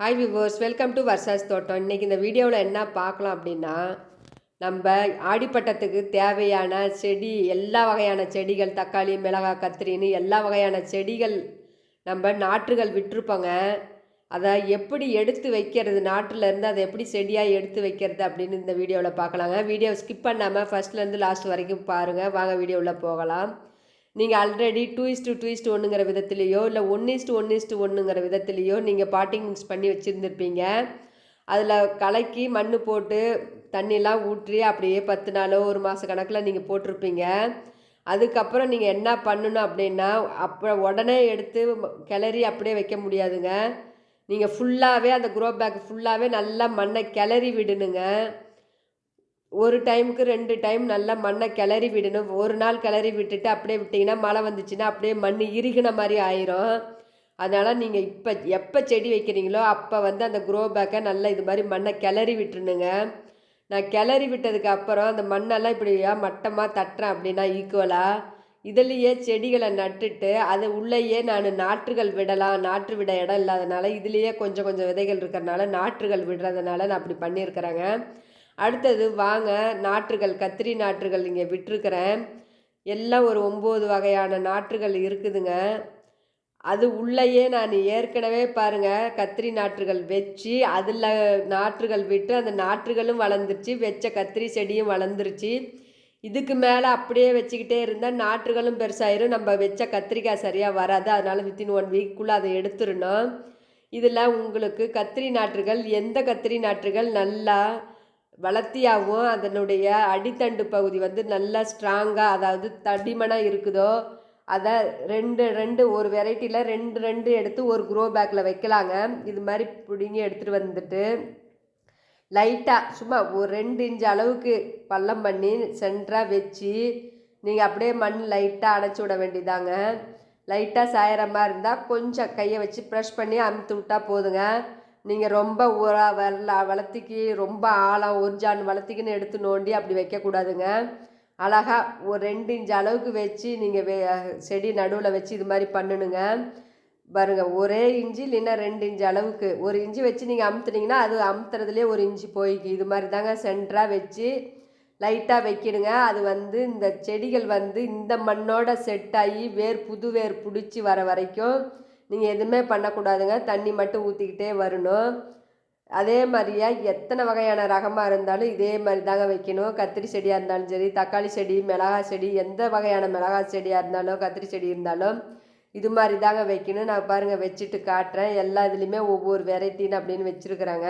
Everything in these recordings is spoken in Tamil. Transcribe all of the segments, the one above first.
Hi viewers welcome to Varsha's தோட்டம் இன்றைக்கி இந்த வீடியோவில் என்ன பார்க்கலாம் அப்படின்னா நம்ம ஆடிப்பட்டத்துக்கு தேவையான செடி எல்லா வகையான செடிகள் தக்காளி மிளகாய் கத்திரின்னு எல்லா வகையான செடிகள் நம்ம நாற்றுகள் விட்டுருப்போங்க. அதை எப்படி எடுத்து வைக்கிறது நாட்டிலேருந்து அதை எப்படி செடியாக எடுத்து வைக்கிறது அப்படின்னு இந்த வீடியோவில் பார்க்கலாங்க. வீடியோ ஸ்கிப் பண்ணாமல் ஃபஸ்ட்லேருந்து லாஸ்ட் வரைக்கும் பாருங்கள் வாங்க வீடியோவில் போகலாம். நீங்கள் already two is to two is to ஒன்றுங்கிற விதத்துலேயோ இல்லை one is to one is to ஒன்றுங்கிற விதத்துலேயோ நீங்கள் பாட்டிங் மிக்ஸ் பண்ணி வச்சுருந்துருப்பீங்க. அதில் கலக்கி மண் போட்டு தண்ணிலாம் ஊற்றி அப்படியே பத்து நாளோ ஒரு மாத கணக்கில் நீங்கள் போட்டிருப்பீங்க. அதுக்கப்புறம் நீங்கள் என்ன பண்ணணும் அப்படின்னா அப்புறம் உடனே எடுத்து கிளறி அப்படியே வைக்க முடியாதுங்க. நீங்கள் ஃபுல்லாகவே அந்த குரோ பேக் ஃபுல்லாகவே நல்லா மண்ணை கிளறி விடணுங்க. ஒரு டைமுக்கு ரெண்டு டைம் நல்லா மண்ணை கிளறி விடணும். ஒரு நாள் கிளறி விட்டுட்டு அப்படியே விட்டிங்கன்னா மழை வந்துச்சுன்னா அப்படியே மண் இறுகின மாதிரி ஆயிரும். அதனால் நீங்கள் இப்போ எப்போ செடி வைக்கிறீங்களோ அப்போ வந்து அந்த குரோ பேக்கை நல்லா இது மாதிரி மண்ணை கிளறி விட்டுருணுங்க. நான் கிளறி விட்டதுக்கு அப்புறம் அந்த மண்ணெல்லாம் இப்படியா மட்டமாக தட்டுறேன் அப்படின்னா ஈக்குவலாக இதுலேயே செடிகளை நட்டுட்டு அது உள்ளேயே நான் நாற்றுகள் விடலாம். நாற்று விட இடம் இல்லாதனால இதுலேயே கொஞ்சம் கொஞ்சம் விதைகள் இருக்கிறனால நாற்றுகள் விடுறதுனால நான் அப்படி பண்ணியிருக்கிறேங்க. அடுத்தது வாங்க நாற்றுகள் கத்திரி நாற்றுகள் இங்கே விட்டுருக்கிறேன். எல்லாம் ஒரு ஒம்பது வகையான நாற்றுகள் இருக்குதுங்க. அது உள்ளேயே நான் ஏற்கனவே பாருங்கள் கத்திரி நாற்றுகள் வச்சு அதில் நாற்றுகள் விட்டு அந்த நாற்றுகளும் வளர்ந்துருச்சு வச்ச கத்திரி செடியும் வளர்ந்துருச்சு. இதுக்கு மேலே அப்படியே வச்சுக்கிட்டே இருந்தால் நாற்றுகளும் பெருசாயிரும். நம்ம வச்ச கத்திரிக்காய் சரியாக வராது. அதனால் வித்தின் ஒன் வீக்குள்ளே அதை எடுத்துடணும். இதில் உங்களுக்கு கத்திரி நாற்றுகள் எந்த கத்திரி நாற்றுகள் நல்லா வளர்த்தியாகவும் அதனுடைய அடித்தண்டு பகுதி வந்து நல்லா ஸ்ட்ராங்காக அதாவது தடிமனாக இருக்குதோ அதை ரெண்டு ரெண்டு ஒரு வெரைட்டியில் ரெண்டு ரெண்டு எடுத்து ஒரு க்ரோ பேக்கில் வைக்கலாங்க. இது மாதிரி பிடிங்கி எடுத்துகிட்டு வந்துட்டு லைட்டாக சும்மா ஒரு ரெண்டு இன்ச்சு அளவுக்கு பள்ளம் பண்ணி சென்டராக வச்சு நீங்கள் அப்படியே மண் லைட்டாக அணைச்சி விட வேண்டியதாங்க. லைட்டாக சாயிற மாதிரி இருந்தால் கொஞ்சம் கையை வச்சு ப்ரெஷ் பண்ணி அமுத்து விட்டால் போதுங்க. நீங்கள் ரொம்ப உரா வெள்ள வளர்த்திக்கு ரொம்ப ஆழம் ஒரு ஜான் வளர்த்திக்குன்னு எடுத்து நோண்டி அப்படி வைக்கக்கூடாதுங்க. அழகாக ஒரு ரெண்டு இன்ச் அளவுக்கு வச்சு நீங்கள் வே செடி நடுவில் வச்சு இது மாதிரி பண்ணணுங்க பாருங்கள் ஒரே இஞ்சி இல்லைன்னா ரெண்டு இன்ச்சு அளவுக்கு. ஒரு இஞ்சி வச்சு நீங்கள் அமுத்துனீங்கன்னா அது அமுத்துறதுலேயே ஒரு இஞ்சி போய்க்கு. இது மாதிரி தாங்க சென்டராக வச்சு லைட்டாக வைக்கணுங்க. அது வந்து இந்த செடிகள் வந்து இந்த மண்ணோட செட் ஆகி வேர் புது வேர் பிடிச்சி வர வரைக்கும் நீங்கள் எதுவுமே பண்ணக்கூடாதுங்க. தண்ணி மட்டும் ஊற்றிக்கிட்டே வரணும். அதே மாதிரியா எத்தனை வகையான ரகமாக இருந்தாலும் இதே மாதிரி தாங்க வைக்கணும். கத்திரி செடியாக இருந்தாலும் சரி தக்காளி செடி மிளகாய் செடி எந்த வகையான மிளகாய் செடியாக இருந்தாலும் கத்திரி செடி இருந்தாலும் இது மாதிரி தாங்க வைக்கணும். நான் பாருங்கள் வச்சுட்டு காட்டுறேன். எல்லா இதுலேயுமே ஒவ்வொரு வெரைட்டின்னு அப்படின்னு வச்சுருக்குறாங்க.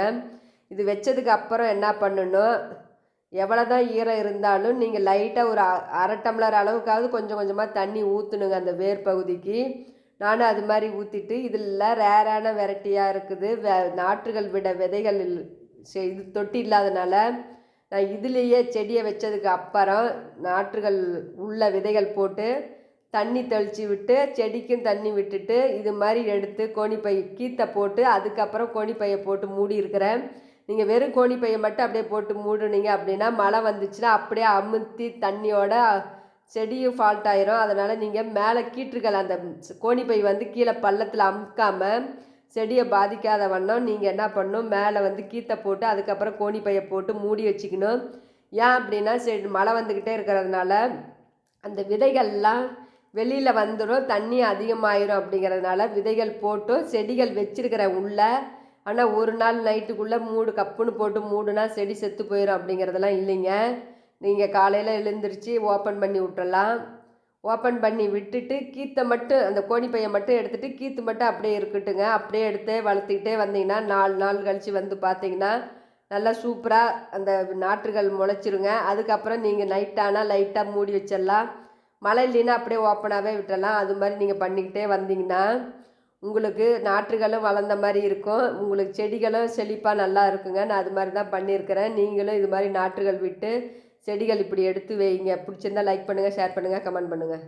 இது வச்சதுக்கு அப்புறம் என்ன பண்ணணும்? எவ்வளோ தான் ஈரம் இருந்தாலும் நீங்கள் லைட்டாக ஒரு அரை டம்ளர் அளவுக்காவது கொஞ்சம் கொஞ்சமாக தண்ணி ஊற்றணுங்க அந்த வேர் பகுதிக்கு நானும் அது மாதிரி ஊற்றிட்டு இதில் ரேரான வெரைட்டியாக இருக்குது. வே நாற்றுகள் விட விதைகள் இது தொட்டி இல்லாதனால நான் இதுலேயே செடியை வச்சதுக்கு அப்புறம் நாற்றுகள் உள்ள விதைகள் போட்டு தண்ணி தெளித்து விட்டு செடிக்கும் தண்ணி விட்டுட்டு இது மாதிரி எடுத்து கோணிப்பை கீத்தை போட்டு அதுக்கப்புறம் கோணிப்பையை போட்டு மூடி இருக்கிறேன். நீங்கள் வெறும் கோணிப்பையை மட்டும் அப்படியே போட்டு மூடுனீங்க அப்படின்னா மழை வந்துச்சுன்னா அப்படியே அமுத்தி தண்ணியோட செடியும் ஃபால்ட் ஆயிரும். அதனால் நீங்கள் மேலே கீற்றுகள் அந்த கோணிப்பை வந்து கீழே பள்ளத்தில் அமுக்காமல் செடியை பாதிக்காத வண்ணம் நீங்கள் என்ன பண்ணணும்? மேலே வந்து கீத்தை போட்டு அதுக்கப்புறம் கோணிப்பையை போட்டு மூடி வச்சுக்கணும். ஏன் அப்படின்னா செடி மழை வந்துக்கிட்டே இருக்கிறதுனால அந்த விதைகள்லாம் வெளியில் வந்துடும் தண்ணி அதிகமாயிரும் அப்படிங்கிறதுனால விதைகள் போட்டும் செடிகள் வச்சிருக்கிற உள்ள ஆனால் ஒரு நாள் நைட்டுக்குள்ளே மூடு கப்புன்னு போட்டு மூடுனா செடி செத்து போயிடும் அப்படிங்கிறதெல்லாம் இல்லைங்க. நீங்கள் காலையில் எழுந்திரிச்சு ஓப்பன் பண்ணி விட்டுறலாம். ஓப்பன் பண்ணி விட்டுட்டு கீத்தை மட்டும் அந்த கோணிப்பையை மட்டும் எடுத்துகிட்டு கீத்து மட்டும் அப்படியே இருக்கட்டுங்க. அப்படியே எடுத்து வளர்த்துக்கிட்டே வந்தீங்கன்னா நாலு நாள் கழித்து வந்து பார்த்தீங்கன்னா நல்லா சூப்பராக அந்த நாற்றுகள் முளைச்சிருங்க. அதுக்கப்புறம் நீங்கள் நைட்டானால் லைட்டாக மூடி வச்சிடலாம். மழை இல்லைன்னா அப்படியே ஓப்பனாகவே விட்டுடலாம் அது மாதிரி நீங்கள் பண்ணிக்கிட்டே வந்தீங்கன்னா உங்களுக்கு நாற்றுகளும் வளர்ந்த மாதிரி இருக்கும். உங்களுக்கு செடிகளும் செழிப்பாக நல்லா இருக்குங்க. நான் அது மாதிரி தான் பண்ணியிருக்கிறேன். நீங்களும் இது மாதிரி நாற்றுகள் விட்டு செடிகள் இப்படி எடுத்து வைங்க. பிடிச்சிருந்தா லைக் பண்ணுங்கள் ஷேர் பண்ணுங்கள் கமெண்ட் பண்ணுங்கள்